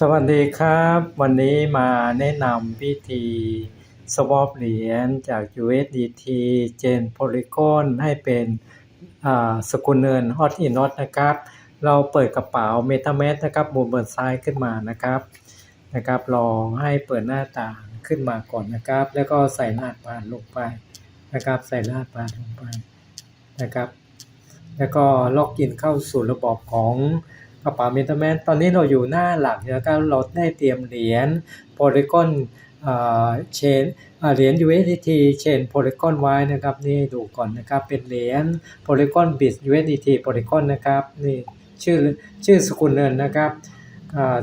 สวัสดีครับ วันนี้มาแนะนำวิธี swap เหรียญจาก USDT เจน Polygon ให้เป็นสกุลเงิน Hot in Not นะครับ เราเปิดกระเป๋า MetaMask นะครับมุมบนซ้ายขึ้นมานะครับนะครับลองให้เปิดหน้าต่างขึ้นมาก่อนนะครับ แล้วก็ใส่รหัสผ่านลงไปนะครับ ใส่รหัสผ่านลงไปนะครับ แล้วก็ล็อกอินเข้าสู่ระบบของ กระเป๋าเมตาแมนตอนนี้เราอยู่หน้าหลักนะครับเราได้เตรียมเหรียญโพลีกอนเชนเหรียญ USDT เชนโพลีกอนไว้นะครับนี่ดูก่อนนะครับเป็นเหรียญโพลีกอนบิต USDT โพลีกอนนะครับนี่ชื่อชื่อสกุลเงินนะครับ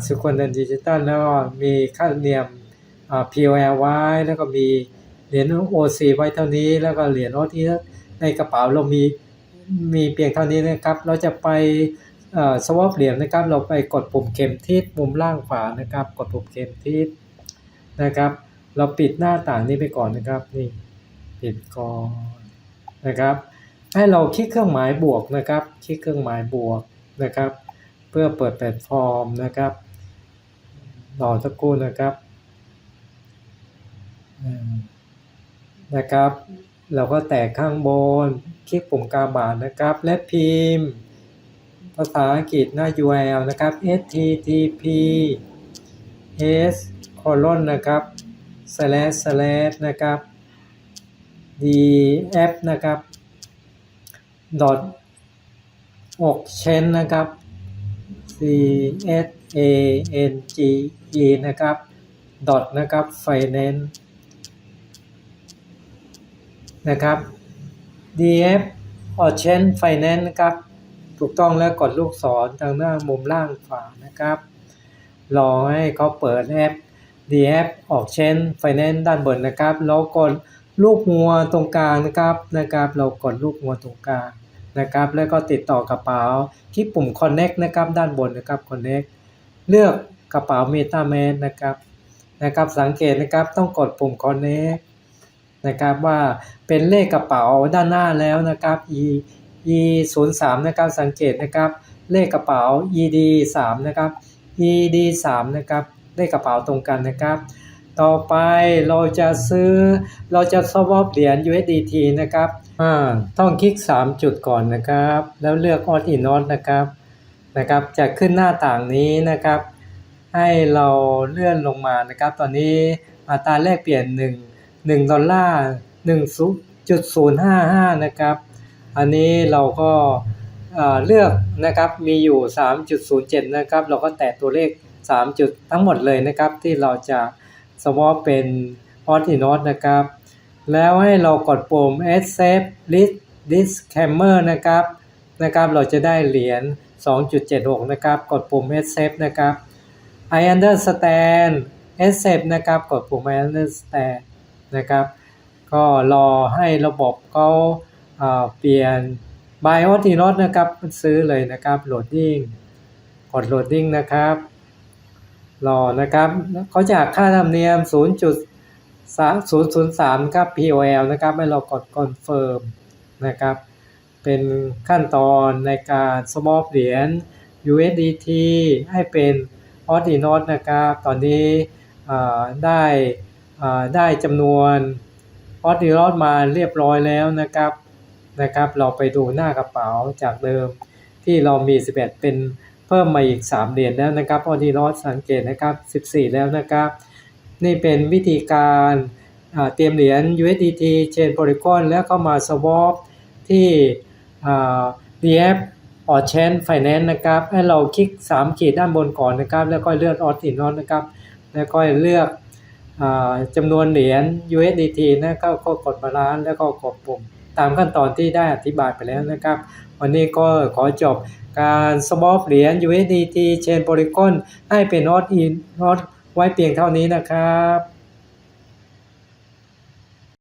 สกุลเงินดิจิตอลแล้วก็มีค่าธรรมเนียม POL ไว้แล้วก็มีเหรียญ OC ไว้เท่านี้ แล้วก็เหรียญโอทีในกระเป๋าเรามีมีเพียงเท่านี้นะครับ เราจะไป สวอปเหรียญนะครับ เราไปกดปุ่มเข็มทิศมุมล่างขวานะครับ กดปุ่มเข็มทิศนะครับ เราปิดหน้าต่างนี้ไปก่อนนะครับนี่ปิดก่อนนะครับ ให้เราคลิกเครื่องหมายบวกนะครับคลิกเครื่องหมายบวกนะครับ เพื่อเปิดแพลตฟอร์มนะครับรอสักครู่นะครับนะครับ เราก็แตะข้างบน คลิกปุ่มกาบาทนะครับ และพิมพ์าษาอังกฤษหน้า URL นะครับ http s colon นะครับ slash slash นะครับ df นะครับ dot อกเชนนะครับ c s a n g e นะครับ dot นะครับ finance นะครับ df Ocean Finance นะครับ ถูกต้องแล้วกดลูกศรทางหน้ามุมล่างขวานะครับ รอให้เขาเปิดแอป df Ocean Finance ด้านบนนะครับแล้วกดลูกงัวตรงกลางนะครับนะครับ เรากดลูกงัวตรงกลางนะครับ แล้วก็ติดต่อกระเป๋าคลิกปุ่ม connect นะครับ ด้านบนนะครับ connect เลือกกระเป๋า MetaMask นะครับนะครับ สังเกตนะครับต้องกดปุ่ม connect นะครับว่าเป็นเลขกระเป๋าด้านหน้าแล้วนะครับ e e 0 3 นะครับสังเกตนะครับ เลขกระเป๋า ed 3 นะครับ ed 3 นะครับเลขกระเป๋าตรงกันนะครับ ต่อไปเราจะซื้อเราจะ swap เหรียญ USDT นะครับอ่าต้องคลิก 3 จุดก่อนนะครับ แล้วเลือก Odd in Not นะครับนะครับจะขึ้นหน้าต่างนี้นะครับ ให้เราเลื่อนลงมานะครับ ตอนนี้อัตราแลกเปลี่ยน 1 1 ดอลลาร์1.055 นะครับ อันนี้เราก็เลือกนะครับมีอยู่ 3.07 นะครับ เราก็แตะตัวเลข 3 จุดทั้งหมดเลยนะครับ ที่เราจะสวอปเป็น o t i n o t นะครับ แล้วให้เรากดปุ่ม Accept List Disclaimer นะครับนะครับ เราจะได้เหรียญ 2.76 นะครับ กดปุ่ม Accept นะครับ I understand Accept นะครับ กดปุ่ม I understand นะครับ ก็รอให้ระบบเขา เปลี่ยน buy o t n o t นะครับซื้อเลยนะครับ loading กด loading นะครับรอนะครับเขาจะหักค่าธรรมเนียม 0.003 ครับ POL นะครับให้เรากด confirm นะครับ เป็นขั้นตอนในการ swap เหรียญ USDT ให้เป็น o t n o t นะครับ ตอนนี้ได้ได้จำนวนออสดีรอดมาเรียบร้อยแล้วนะครับ นะครับ เราไปดูหน้ากระเป๋าจากเดิม ที่เรามี 11 เป็นเพิ่มมาอีก 3 เหรียญแล้วนะครับออสดีรอดสังเกตนะครับ 14 แล้วนะครับ นี่เป็นวิธีการเตรียมเหรียญ USDT Chain Polygon แล้วก็มา swap ที่ DF o r Chain Finance นะครับให้เราคลิก 3 ขีดด้านบนก่อนนะครับ แล้วก็เลือก o r d i n o t นะครับ แล้วก็เลือกจำนวนเหรียญ USDT นะก็กดบาลานซ์แล้วก็กดปุ่ม ตามขั้นตอนที่ได้อธิบายไปแล้วนะครับ วันนี้ก็ขอจบการสวอปเหรียญ USDT เชนโพลิกอนให้เป็นออสอินออสไว้เพียงเท่านี้นะครับ